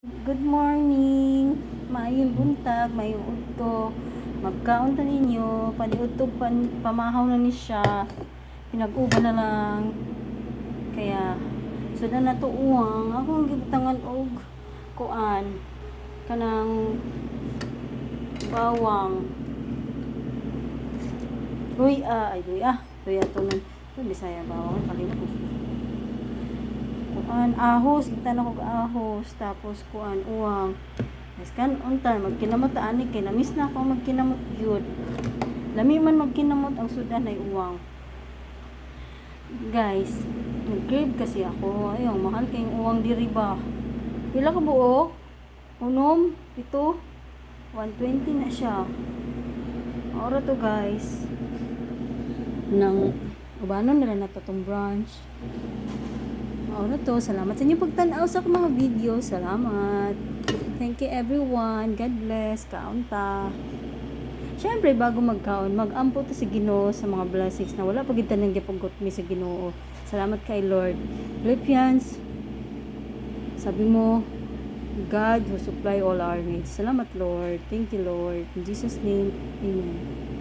Good morning. Maayong buntag, maayong udto. Magkaon ta ninyo, paniudto pan pamahaw na ni siya. Pinag-uban na lang. Kaya sudan na to uwang. Ako ang gibutangan og kuan kanang bawang. Uy, ah, ay, uy, ah. Uy, ato nun. Uy, Bisaya bawang. Kalimut ko kuan ahos kita na kog ahos tapos kuan uwang. Mas kan unta magkinamot ani kay namis na ako magkinamot gyud lami man magkinamot ang sudan ay uwang. Guys nag-crave kasi ako. Ayaw mahal kayong uwang diri ba? Pila ka buok unom? Ito? 120 na siya. Ora to guys. Nang ubanon nila na to tong branch Ano to, salamat sa inyong pagtanaw sa mga video. Salamat. Thank you everyone. God bless. Kaunta. Siyempre, bago magkaon, mag-ampo to sa Ginoo sa mga blessings na wala pagita ng gipagot mi sa Ginoo. Salamat kay Lord. Philippians, sabi mo, God will supply all our needs. Salamat, Lord. Thank you, Lord. In Jesus' name, Amen.